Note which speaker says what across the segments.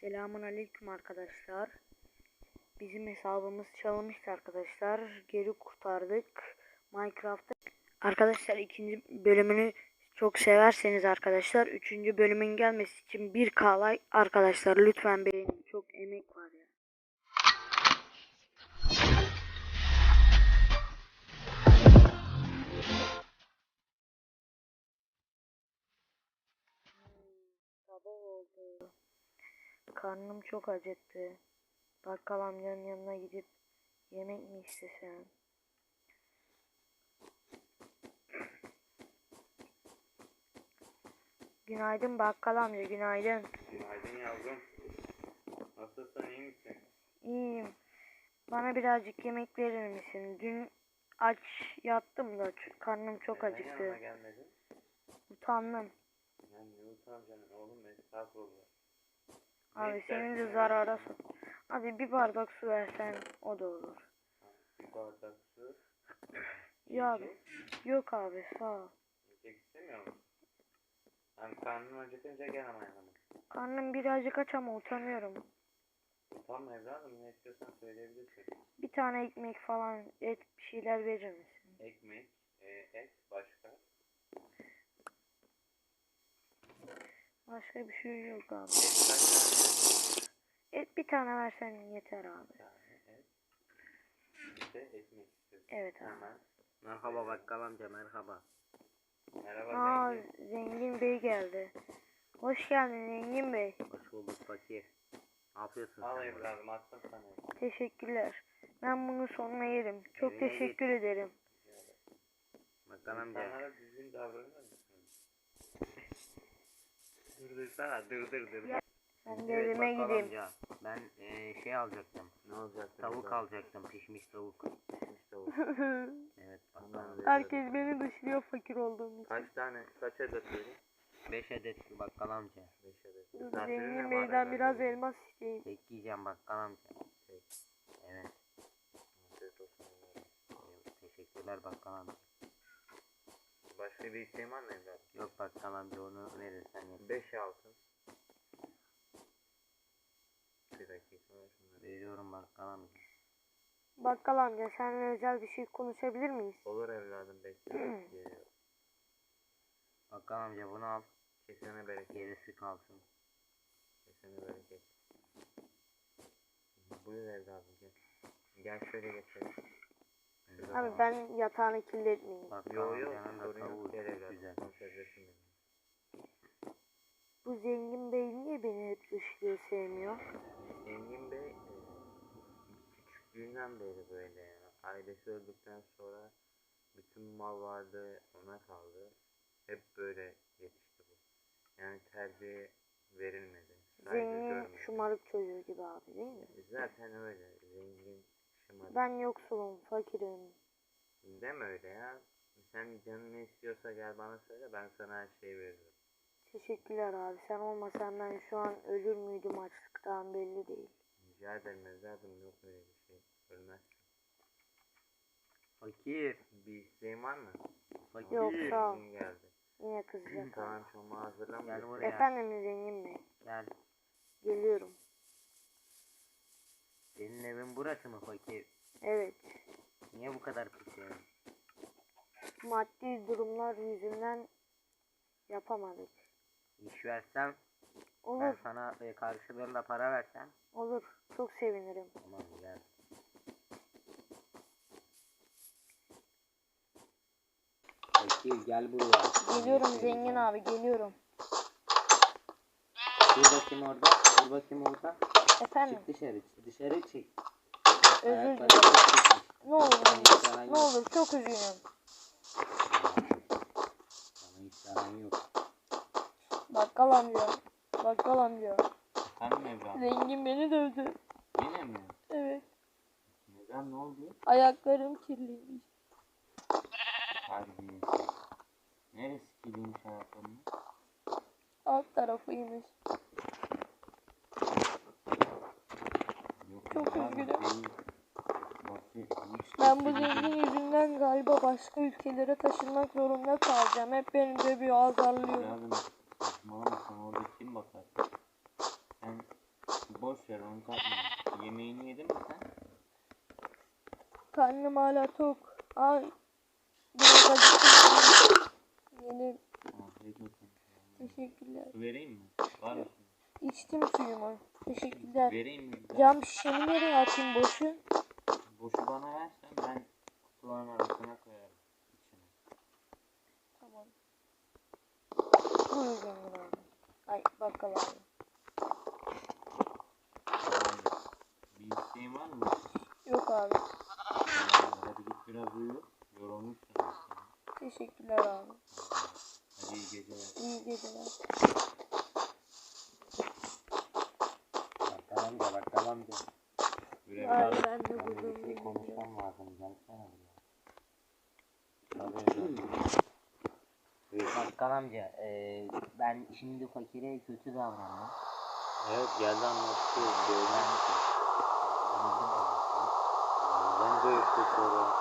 Speaker 1: Selamun aleyküm arkadaşlar. Bizim hesabımız çalınmıştı arkadaşlar. Geri kurtardık. Minecraft'ta. Arkadaşlar ikinci bölümünü çok severseniz arkadaşlar. Üçüncü bölümün gelmesi için bir like arkadaşlar. Lütfen beğenin. Çok emek var ya. Sabah oldu. Karnım çok acıktı. Bakkal amcanın yanına gidip yemek mi istesem? Günaydın bakkal amca, günaydın.
Speaker 2: Günaydın yavrum. Nasılsın iyi misin?
Speaker 1: İyiyim. Bana birazcık yemek verir misin? Dün aç yattım da karnım çok
Speaker 2: Neden
Speaker 1: acıktı.
Speaker 2: yanıma gelmedin?
Speaker 1: Utandım.
Speaker 2: Ya niye utanacaksın oğlum estağfurullah.
Speaker 1: Abi senin de zarara sok. Hadi bir bardak su versen o da olur.
Speaker 2: Bir bardak su.
Speaker 1: Ya abi. Yok abi sağ ol.
Speaker 2: Yiyecek istemiyor musun? Hani karnın acıkınca gel ama yanıma.
Speaker 1: Karnım birazcık aç ama utanıyorum.
Speaker 2: Utanma evladım ne istiyorsan söyleyebilirsin.
Speaker 1: Bir tane ekmek falan et bir şeyler verir misin?
Speaker 2: Ekmek, e, et, başka.
Speaker 1: Başka bir şey yok abi.
Speaker 2: Et
Speaker 1: bir tane versen yeter abi. Evet abi.
Speaker 3: Merhaba bakkal amca merhaba.
Speaker 2: Merhaba
Speaker 1: Aa
Speaker 2: zengin.
Speaker 1: zengin bey geldi. Hoş geldin zengin bey.
Speaker 3: Hoş bulduk fakir. Ne yapıyorsun
Speaker 2: Al
Speaker 3: sen?
Speaker 2: evladım attım sana.
Speaker 1: Teşekkürler. Ben bunu sonra yerim. Çok
Speaker 3: Evine
Speaker 1: teşekkür ederim.
Speaker 3: Bakkal amca.
Speaker 2: İnsanlara düzgün davranır mısın? dur dur sana dur dur dur.
Speaker 1: Ya- Ben de evime
Speaker 3: bakkal
Speaker 1: gideyim.
Speaker 3: amca. Ben eee, şey alacaktım.
Speaker 2: Ne olacak?
Speaker 3: Tavuk alacaktım. Pişmiş tavuk.
Speaker 2: Pişmiş tavuk.
Speaker 3: Evet amca.
Speaker 1: Herkes beni dışlıyor fakir olduğum için.
Speaker 2: Kaç tane, kaç adet böyle?
Speaker 3: 5 adet bakkal amca.
Speaker 2: 5 adet.
Speaker 1: Dur,
Speaker 2: Misafirin
Speaker 1: Zengin
Speaker 2: var
Speaker 1: beyden
Speaker 2: herhalde?
Speaker 1: biraz elmas isteyeyim.
Speaker 3: Tek yiyeceğim bakkal amca.
Speaker 2: Tek.
Speaker 3: Evet.
Speaker 2: Afiyet olsun evladım.
Speaker 3: evet, Teşekkürler bakkal amca.
Speaker 2: Başka bir isteğin var mı?
Speaker 3: Yok bakkal amca onu verirsen yeter.
Speaker 2: 5 altın. Bir dakika ver şunları.
Speaker 3: Veriyorum bakkal amca.
Speaker 1: Bakkal amca seninle özel bir şey konuşabilir miyiz?
Speaker 2: Olur evladım bekliyorum. Geliyor.
Speaker 3: Bakkal amca bunu al.
Speaker 2: Kesene bereket.
Speaker 3: Gerisi kalsın.
Speaker 2: Kesene bereket. Buyur evladım gel. Gel şöyle geçelim.
Speaker 1: Abi ben yatağını kirletmeyeyim.
Speaker 3: Bakkal
Speaker 2: Yo sorun yok
Speaker 3: güzel.
Speaker 1: Bu zengin bey niye beni hep dışlıyor sevmiyor?
Speaker 2: Engin Bey e, küçüklüğünden beri böyle ya. Ailesi öldükten sonra bütün mal varlığı ona kaldı. Hep böyle yetişti bu. Yani terbiye verilmedi. Saygı
Speaker 1: Zengin
Speaker 2: görmedi.
Speaker 1: şımarık çocuğu gibi abi değil mi?
Speaker 2: Zaten öyle. Zengin şımarık.
Speaker 1: Ben yoksulum, fakirim.
Speaker 2: Deme öyle ya. Sen canın ne istiyorsa gel bana söyle ben sana her şeyi veririm.
Speaker 1: Teşekkürler abi. Sen olmasan ben şu an ölür müydüm açlıktan belli değil.
Speaker 2: Rica ederim evladım yok öyle bir şey. Ölmezsin.
Speaker 3: Fakir.
Speaker 2: Bir isteğin var mı?
Speaker 3: Fakir.
Speaker 1: Yok, sağ ol.
Speaker 2: Geldi.
Speaker 1: Yine kızacak.
Speaker 2: Tamam çomağı hazırlamış.
Speaker 3: Gel buraya.
Speaker 1: Efendim zengin bey.
Speaker 3: Gel.
Speaker 1: Geliyorum.
Speaker 3: Senin evin burası mı fakir?
Speaker 1: Evet.
Speaker 3: Niye bu kadar pis evin?
Speaker 1: Maddi durumlar yüzünden yapamadık.
Speaker 3: İş versem ben
Speaker 1: Olur,
Speaker 3: sana e, karşılığında para versem
Speaker 1: olur. Çok sevinirim.
Speaker 3: tamam gel. Fakir gel buraya.
Speaker 1: Geliyorum zengin abi, geliyorum.
Speaker 3: Dur bakayım orada. Dur bakayım orada.
Speaker 1: Efendim,
Speaker 3: Çık dışarı. çık Dışarı çık.
Speaker 1: özür dilerim. Ne olur, ne olur çok üzgünüm.
Speaker 3: Sana hiç saran yok.
Speaker 1: Bakkal amca, bakkal amca.
Speaker 2: Efendim?
Speaker 1: Zengin beni dövdü.
Speaker 2: Yine mi?
Speaker 1: Evet,
Speaker 2: Neden ne oldu?
Speaker 1: ayaklarım kirliymiş.
Speaker 2: Terbiyesiz. Neresi kirliymiş hayatımın?
Speaker 1: Alt tarafıymış. Ben bu zengin yüzünden galiba başka ülkelere taşınmak zorunda kalacağım. Hep beni dövüyor, azarlıyor.
Speaker 2: Yardım saçmalama sana orada kim bakar? Sen boş ver onu takma. Yemeğini yedin mi sen?
Speaker 1: Karnım hala tok. Ay. Biraz acıktım.
Speaker 2: Yeni.
Speaker 1: Teşekkürler.
Speaker 2: Su vereyim mi? Var mı?
Speaker 1: İçtim suyumu. Teşekkürler.
Speaker 2: Vereyim mi?
Speaker 1: Cam şişemi nereye atayım boşu?
Speaker 2: Boşu bana versen ben kutuların arasına koyarım.
Speaker 1: Tamam. Buyur zengin abi. Ay bakkal abi.
Speaker 2: Bir isteğin var mı?
Speaker 1: Yok abi.
Speaker 2: Tamam, hadi git biraz uyu. Yorulmuşsun.
Speaker 1: Teşekkürler abi.
Speaker 2: Hadi iyi geceler.
Speaker 1: İyi geceler.
Speaker 3: Hasan amca
Speaker 2: e,
Speaker 1: ben
Speaker 3: şimdi fakire kötü davrandım.
Speaker 2: Evet geldi anlattı.
Speaker 3: Ben,
Speaker 2: ben, ben,
Speaker 3: ben, ben,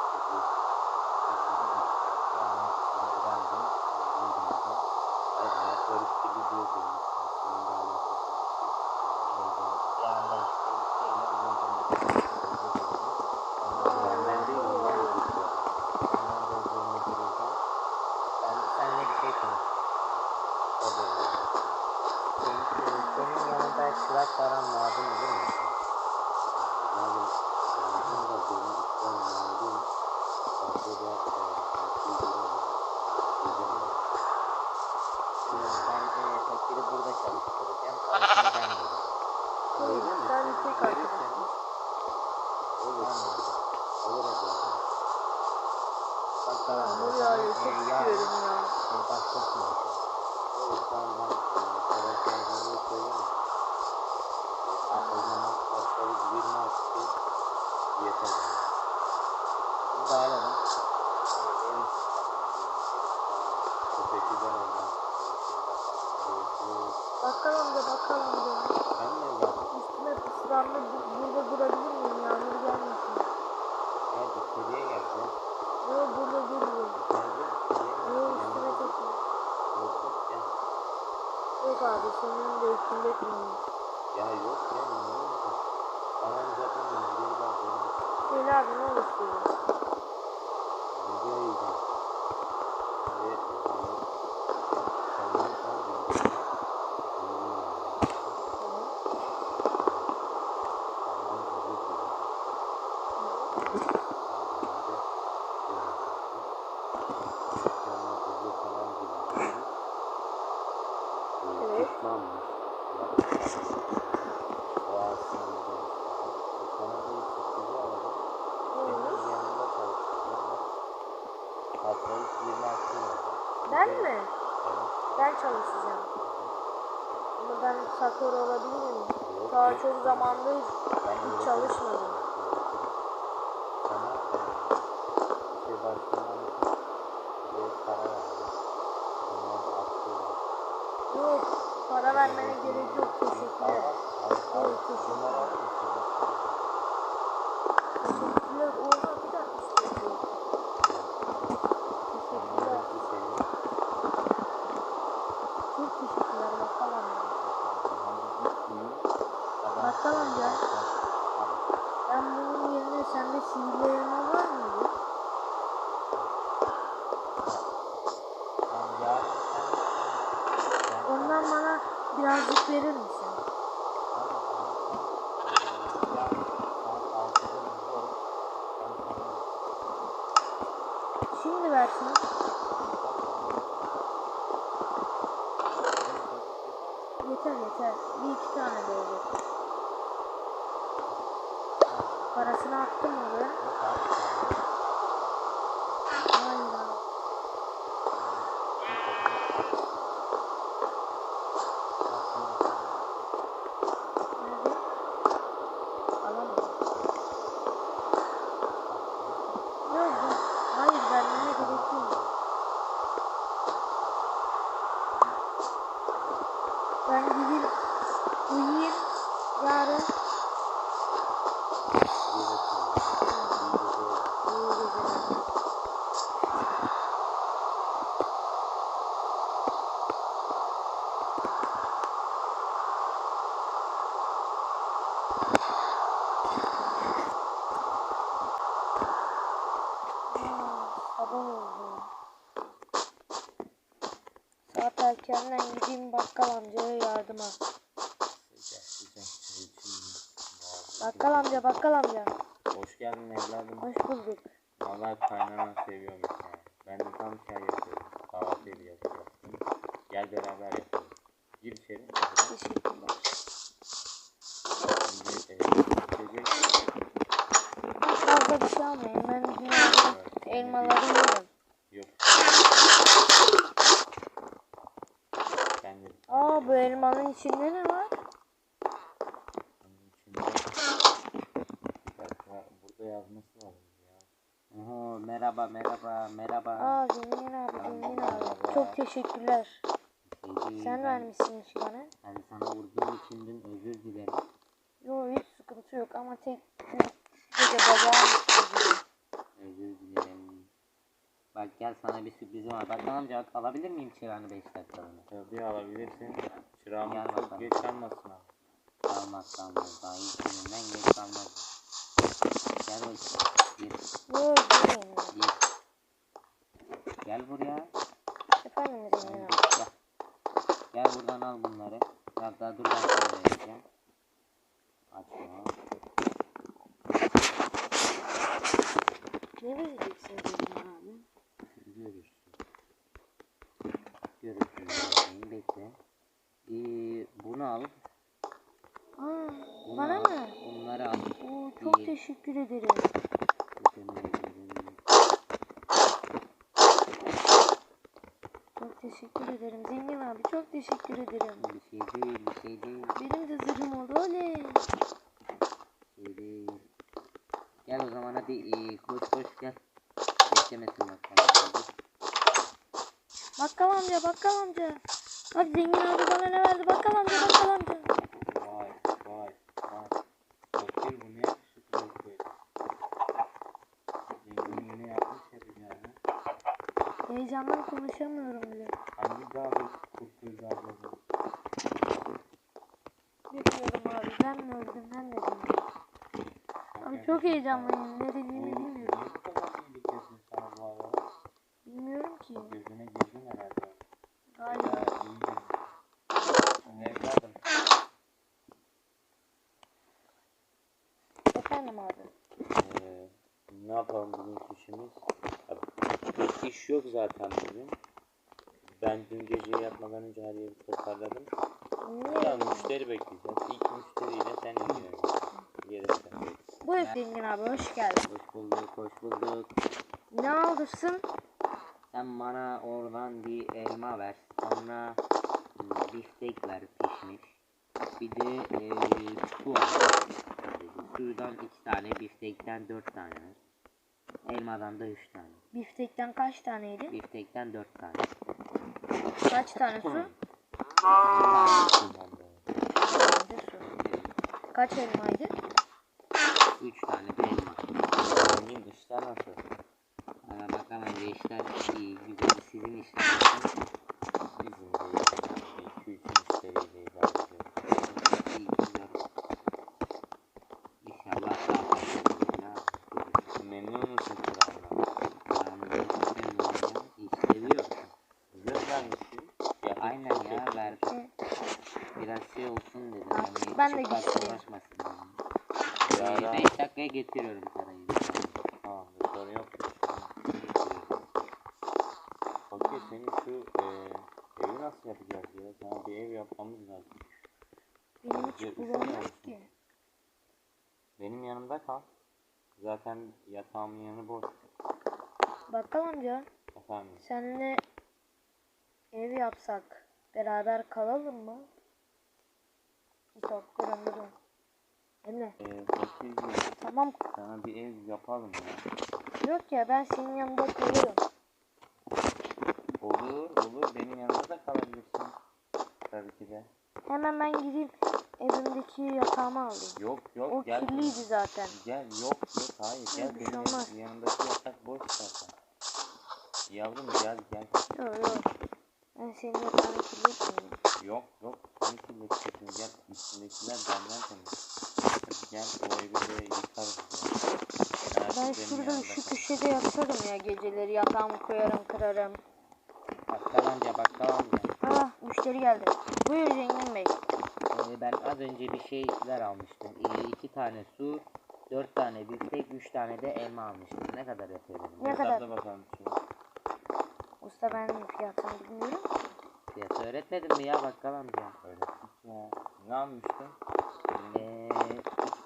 Speaker 3: biraz daha alalım.
Speaker 1: Bakkal. zamandayız. Erkenden gideyim bakkal amcaya yardıma. Bakkal amca bakkal amca.
Speaker 2: Hoş geldin evladım.
Speaker 1: Hoş bulduk.
Speaker 2: Vallahi kaynana seviyormuş ya. Ben de tam çay yapıyorum. Kahvaltı yapıyorum. Gel beraber yapalım. Gir içeri.
Speaker 1: Teşekkürler.
Speaker 2: Şimdi e, içecek
Speaker 1: fazla bir şey almayın. Ben dünyada elmaları yerim.
Speaker 2: yok. Ben de
Speaker 1: Aa bu elmanın içinde ne var?
Speaker 2: Bir burada yazması lazım ya.
Speaker 3: Oho, merhaba merhaba merhaba.
Speaker 1: Aa zengin abi zengin abi. Çok teşekkürler.
Speaker 3: Değil,
Speaker 1: Sen
Speaker 3: ben,
Speaker 1: vermişsin işi bana.
Speaker 3: ben sana vurduğum için dün özür dilerim.
Speaker 1: Yo hiç sıkıntı yok ama tek tek gece babam üzüldü.
Speaker 3: Özür dilerim. Bak gel sana bir sürprizim var. Bak amca alabilir miyim çırağını 5 dakikalığına?
Speaker 2: Tabii alabilirsin.
Speaker 3: Gel
Speaker 2: çok
Speaker 3: bakalım.
Speaker 2: geç almasın abi.
Speaker 3: Almaz almaz. Daha ilk gününden geç kalmaz. Gel bakayım. Gir.
Speaker 1: Yo değil.
Speaker 3: Gir. Gel buraya.
Speaker 1: Efendim zengin abi.
Speaker 3: Gel. Gel buradan al bunları. Hatta dur ben sana vereceğim. Açma.
Speaker 1: Ne vereceksin zengin abi?
Speaker 3: Görürsün. Görürsün. Bekle. Ee, bunu al.
Speaker 1: Aa
Speaker 3: Bunu
Speaker 1: bana
Speaker 3: al.
Speaker 1: mı?
Speaker 3: Bunları al.
Speaker 1: Oo çok
Speaker 3: İyi.
Speaker 1: teşekkür ederim. Çok teşekkür ederim zengin abi. Çok teşekkür ederim.
Speaker 3: Bir şey değil, bir şey değil,
Speaker 1: Benim de zırhım oldu oley.
Speaker 3: şey değil. Gel o zaman hadi ee, koş koş gel. Beklemesin bak. Hadi.
Speaker 1: Bakkal amca bakkal amca. Bak zengin abi bana ne verdi bakkal amca bakkal amca.
Speaker 2: Vay vay vay. Fakir bu ne yakışıklı böyle. Zengin yine yapmış yapacağını.
Speaker 1: Heyecandan konuşamıyorum bile.
Speaker 2: Hangi dağda kurtuldu abla?
Speaker 1: Bilmiyorum abi ben mi öldüm ben de bilmiyorum. Abi çok heyecanlıyım ne dediğimi bilmiyorum.
Speaker 2: Niye bu kadar iyilik yapıyorsun sana bu arada?
Speaker 1: Bilmiyorum ki.
Speaker 2: Gözüne girdin herhalde.
Speaker 1: Galiba.
Speaker 2: Ya iyi girdin. Evladım.
Speaker 1: Efendim abi.
Speaker 2: Ee, ne yapalım bugünkü işimiz? Ya, Pek iş yok zaten bugün. Ben dün gece yatmadan önce her yeri toparladım. Ya
Speaker 1: Niye?
Speaker 2: müşteri bekleyeceğiz. İlk müşteriyle sen ilgileniyorsun. Gerisi.
Speaker 1: Bu ev zengin abi hoş geldin.
Speaker 3: Hoş bulduk, hoş bulduk.
Speaker 1: Ne alırsın?
Speaker 3: Sen bana oradan bir elma ver. Sonra biftek ver pişmiş. Bir de eee su al. Sudan iki tane, biftekten dört tane. Elmadan da üç tane.
Speaker 1: Biftekten kaç taneydi?
Speaker 3: Biftekten dört tane.
Speaker 1: Kaç tane su?
Speaker 3: Bir.
Speaker 1: Kaç elmaydı?
Speaker 3: Üç tane de elma.
Speaker 2: Zengin işler nasıl?
Speaker 3: Bana bakalım önce işler iyi, güzel. Sizin işler nasıl?
Speaker 2: Bizim de 2-3 müşteriyle idare ediyoruz.
Speaker 3: İyi, güzel. İnşallah daha fazla olur ya.
Speaker 2: Memnun musun kralına?
Speaker 3: Paramı gerçekten vereceğim. İş seviyorum.
Speaker 2: Güzel vermişsin. Fiyatı
Speaker 3: Aynen
Speaker 2: çok
Speaker 3: ya
Speaker 2: yakın.
Speaker 3: ver.
Speaker 1: E,
Speaker 3: Biraz şey olsun dedim.
Speaker 1: Ah,
Speaker 3: Hani
Speaker 1: ben de
Speaker 3: çok fazla
Speaker 1: güçlüyüm.
Speaker 3: uğraşmasın dedim.
Speaker 2: Ya,
Speaker 3: Ee, 5 dakikaya getiriyorum parayı.
Speaker 2: Tamam bir sorun yok. Fakir senin şu e, evi nasıl yapacağız ya? Sana bir ev yapmamız lazım.
Speaker 1: Benim hiç bulamıyoruz ki.
Speaker 2: Benim yanımda kal. Zaten yatağımın yanı boş.
Speaker 1: Bakkal amca
Speaker 2: Efendim.
Speaker 1: seninle ev yapsak beraber kalalım mı? Çok durun durun. Emre
Speaker 2: E, Fakirciğim
Speaker 1: tamam
Speaker 2: sana bir ev yapalım ya.
Speaker 1: yok ya ben senin yanında kalırım.
Speaker 2: Olur olur benim yanımda da kalabilirsin. Tabii ki de.
Speaker 1: Hemen ben gideyim evimdeki yatağımı alayım.
Speaker 2: Yok yok
Speaker 1: O
Speaker 2: gel.
Speaker 1: kirliydi zaten.
Speaker 2: Gel yok yok hayır gel
Speaker 1: Bir şey
Speaker 2: benim
Speaker 1: olmaz.
Speaker 2: yanımdaki yatak boş zaten. Yavrum gel gel.
Speaker 1: Yok yok. Ben senin yatağını kirletmeyeyim.
Speaker 2: Yok yok. Sen kirleteceksin gel. Üstündekiler benden temiz.
Speaker 3: Gel o evi de yıkarız.
Speaker 1: Ben şurada şu köşede yatarım ya geceleri yatağımı koyarım kırarım.
Speaker 3: Bakkal amca bakkal amca.
Speaker 1: Ah müşteri geldi. Buyur zengin bey.
Speaker 3: Ee, ben az önce bir şeyler almıştım. Ee, iki tane su, dört tane biftek, üç tane de elma almıştım. Ne kadar yapıyor?
Speaker 1: Ne kadar? Usta ben fiyatını bilmiyorum.
Speaker 3: Fiyatı öğretmedin mi ya bakkal amca?
Speaker 2: Öğrettik ya. Ne almıştın?
Speaker 3: Ee,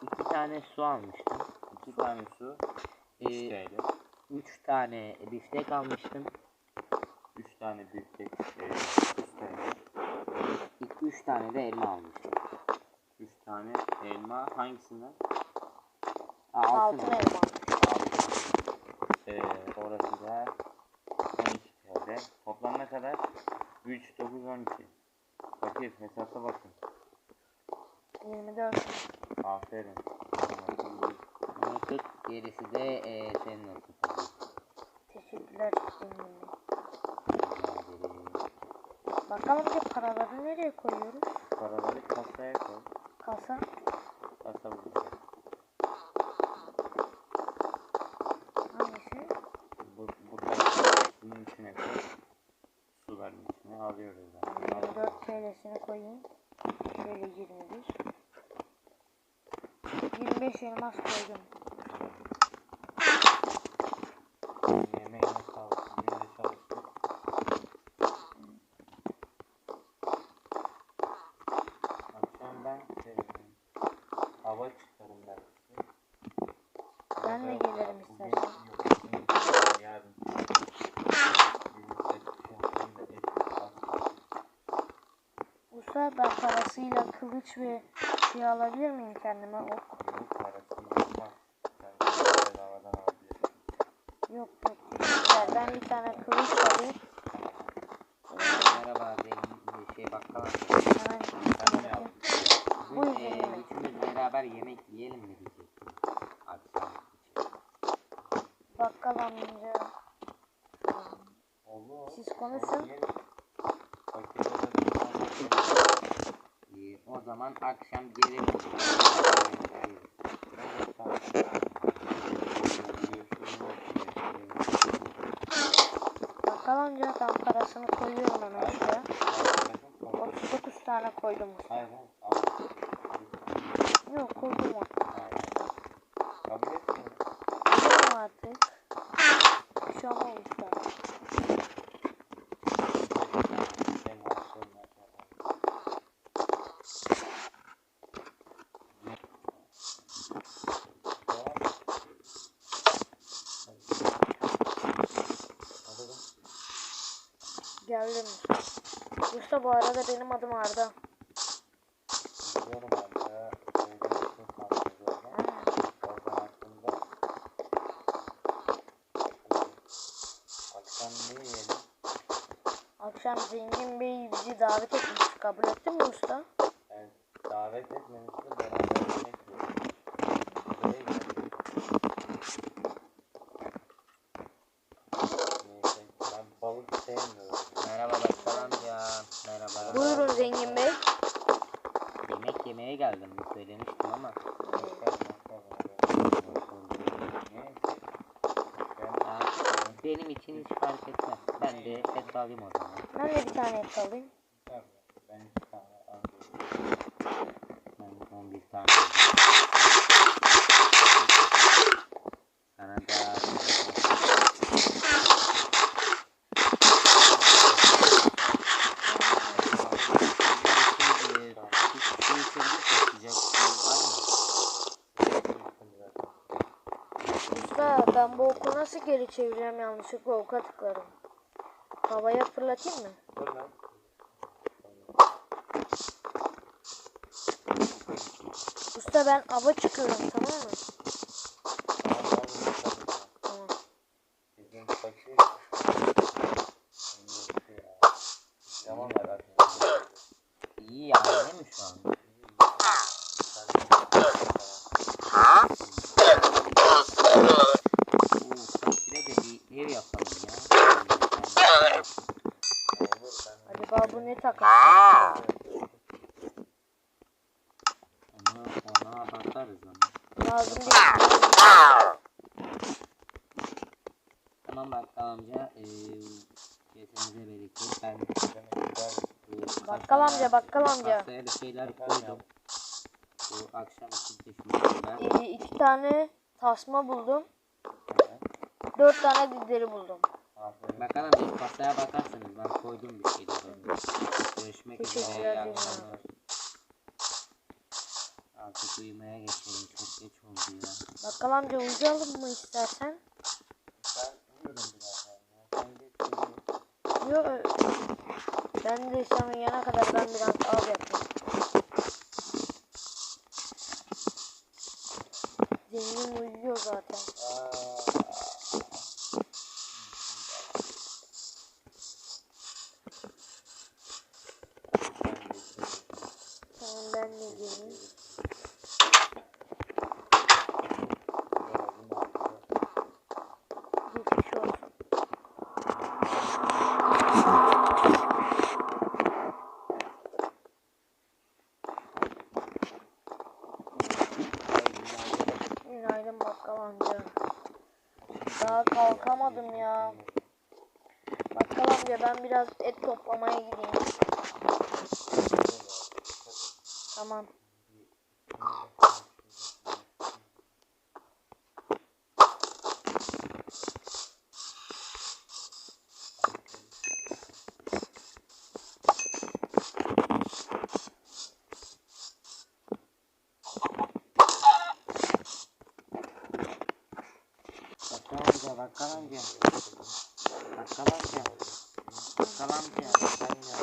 Speaker 3: iki, tane su almıştım.
Speaker 2: İki tane su.
Speaker 3: Ee,
Speaker 2: 3 TL.
Speaker 3: üç tane biftek almıştım.
Speaker 2: 3 tane büyük şey. 3 TL.
Speaker 3: İki, üç tane de elma almıştım.
Speaker 2: 3 tane elma hangisinden?
Speaker 3: Aa, altın,
Speaker 1: Altın
Speaker 3: elma.
Speaker 1: elma.
Speaker 2: Ee, orası da 12 TL. Toplam ne kadar? 3, 9, 12. Fakir hesapla bakın.
Speaker 1: 24.
Speaker 2: Aferin.
Speaker 3: Bunu tut, gerisi de ee, senin olsun.
Speaker 1: Teşekkürler. Bakalım bir paraları nereye koyuyoruz?
Speaker 2: Paraları kasaya koy.
Speaker 1: Kasa.
Speaker 2: Kasa burada.
Speaker 1: Hangisi?
Speaker 2: Bu, bu tarafa bunun içine koy. Suların içine alıyoruz. Yani. Al.
Speaker 1: 24 TL'sini koyayım. Şöyle 21. 25 elmas koydum.
Speaker 2: Yemeğine sağlık. De çalıştık. Akşam ben şey, hava çıkarım belki.
Speaker 1: Ben de gelirim istersen.
Speaker 2: yarın.
Speaker 1: Usta ben parasıyla kılıç ve şey alabilir miyim kendime ok?
Speaker 2: Yok parası yok. Ben bedavadan alabilirim.
Speaker 1: Yok yok. Güzel. Ben bir tane kılıç alayım.
Speaker 3: Merhaba zengin bir şey bakkal amca.
Speaker 1: Hemen
Speaker 3: ee,
Speaker 1: zengin bey.
Speaker 3: üçümüz beraber yemek yiyelim mi diyecektim. Akşam.
Speaker 1: Bakkal amca.
Speaker 2: Olur.
Speaker 1: Siz konuşun.
Speaker 3: Ee, o zaman akşam gelelim.
Speaker 1: Bakkal amca ben parasını koyuyorum hemen şuraya. 39 tane koydum. Yok koydum onu.
Speaker 2: Hayır. Kabul etmiyorum.
Speaker 1: Koydum artık. Bir şey olmaz usta.
Speaker 2: Senin aklınla yapalım. Devam. Hadi. Hadi.
Speaker 1: Geldim usta. Bu arada benim adım Arda.
Speaker 2: Biliyorum ben de söylemiştim sana üzerine.
Speaker 1: Ha,
Speaker 2: Oradan aklımda. Akşam ne yiyelim?
Speaker 1: Akşam zengin bey bizi davet etmiş. Kabul ettin mi usta?
Speaker 2: Yani davet etmemişti
Speaker 3: Söylemiştim ama. Benim için hiç fark etmez. Ben de et alayım o zaman.
Speaker 1: Ben de bir tane et alayım.
Speaker 2: Ben, ben iki tane alıyorum.
Speaker 3: Ben 11 tane aldım. Sana da
Speaker 1: Usta ben bu oku nasıl geri çevireceğim yanlışlıkla oka tıkladım. Havaya fırlatayım mı? Usta ben ava çıkıyorum tamam mı?
Speaker 3: İyi yani değil mi şu an?
Speaker 1: Ne takar?
Speaker 3: Onu ona bakarız. onu.
Speaker 1: Lazım değil.
Speaker 3: Tamam bakkal amca. Eee kesenize bereket. Ben
Speaker 1: Bakkal amca, bakkal amca.
Speaker 3: Kasaya bir şeyler koydum. Bu akşam için teşekkürler.
Speaker 1: Ee, iki tane tasma buldum. Dört tane dideri buldum.
Speaker 3: Bakalım bir kasaya bakarsınız. Ben koydum bir şeyler. Görüşmek üzere. iyi akşamlar. Artık uyumaya geçelim. Çok geç oldu ya.
Speaker 1: Bakkal amca uyuyalım mı istersen?
Speaker 2: Ben uyuyorum biraz yani. Sen geç.
Speaker 1: Yok. Ben de sen uyuyana kadar ben biraz av yapayım. Zengin uyuyor zaten. Tamam ben de geleyim. Geçmiş olsun. Günaydın bakkal amca. Kalkamadım ya. Bakkal amca ben biraz et toplamaya gideyim. Tamam.
Speaker 3: Bakkal amca, bakkal amca. Bakkal amca. Bakkal amca. Bakkal amca.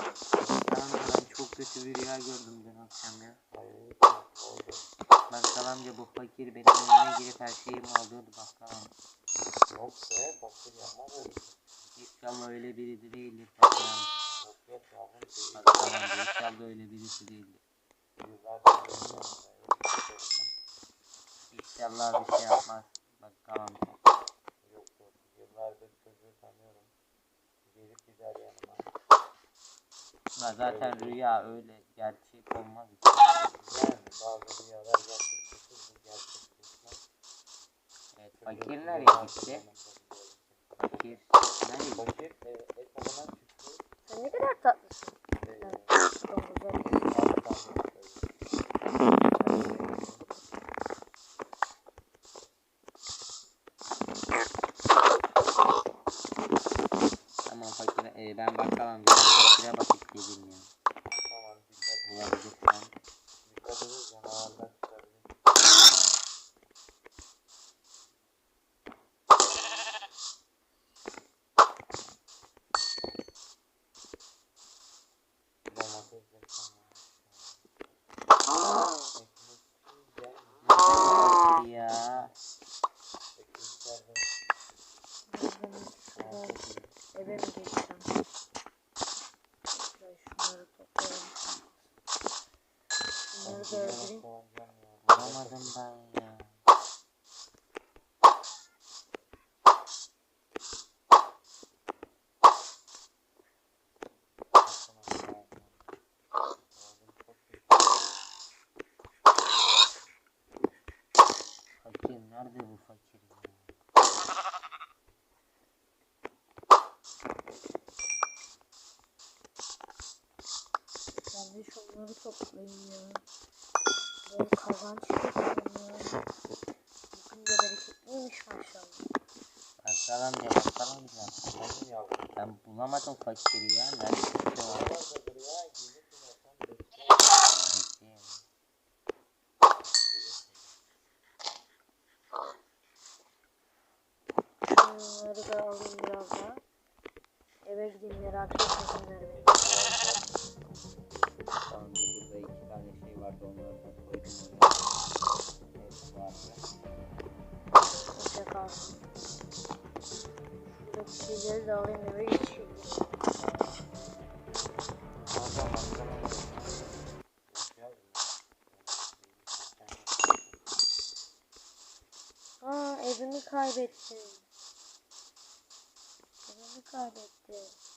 Speaker 3: Bakkal amca ben çok kötü bir rüya gördüm dün akşam ya. Bakkal amca bu fakir benim evime girip her şeyimi alıyordu bakkal amca.
Speaker 2: Yok be, fakir yapmaz öyle.
Speaker 3: İnşallah öyle biri değildir bakkal amca.
Speaker 2: Yok yok yavrum değil.
Speaker 3: Bakkal amca inşallah öyle birisi değildir.
Speaker 2: Yanımda.
Speaker 3: İnşallah bir şey yapmaz. Bakkal amca.
Speaker 2: Yok yok. Yıllardır çocuğu tanıyorum. Gelip gider yanıma.
Speaker 3: Ya zaten rüya öyle gerçek olmaz.
Speaker 2: Yani bazı rüyalar gerçekleşir, bu gerçekleşmez.
Speaker 3: Evet,
Speaker 2: Çocuğu
Speaker 3: fakir nereye gitti? Fakir nereye gitti?
Speaker 2: Fakir e, et avına çıktı.
Speaker 1: Sen ne kadar tatlısın.
Speaker 2: E,
Speaker 1: Evet, çok güzel.
Speaker 2: alt kaldı.
Speaker 3: Tamam fakir. E, ben bakkal amca. Fakire bakıp geleyim.
Speaker 2: Tamam dikkat
Speaker 3: Bulabilirsem.
Speaker 2: Dikkat edin canavarlar çıkabilir. Domates de tamam. Ekmeksiz gelmiyor.
Speaker 3: Fakir ya.
Speaker 2: Ekmekler de
Speaker 1: Ben şuradan eve mi geçsem? Şuraya şunları toplayalım. Bunları da öldüreyim.
Speaker 2: Kovacağım ya.
Speaker 3: Bulamadım ben ya. Fakir nerede bu fakir ya?
Speaker 1: Ben de şunları toplayayım ya. Böyle kazanç yapıyorum ya. Bugün de bereketliymiş maşallah.
Speaker 3: Bakkal amca.
Speaker 2: Benim yavrum.
Speaker 3: Ben bulamadım fakiri ya. Nerede var?
Speaker 2: Vardır ya. Gelirsin zaten bekle.
Speaker 3: Bekleyeyim.
Speaker 1: Şunları da alayım biraz daha. Beni.
Speaker 3: Tamam burada iki tane şey vardı onları da koydum oraya. Evet vardı.
Speaker 1: Hoşça kalsın. Şuradaki şeyleri de alayım eve geçeyim.
Speaker 2: Adam aklıma Yok yavrum.
Speaker 1: Aa evimi kaybettim. Evimi kaybettim.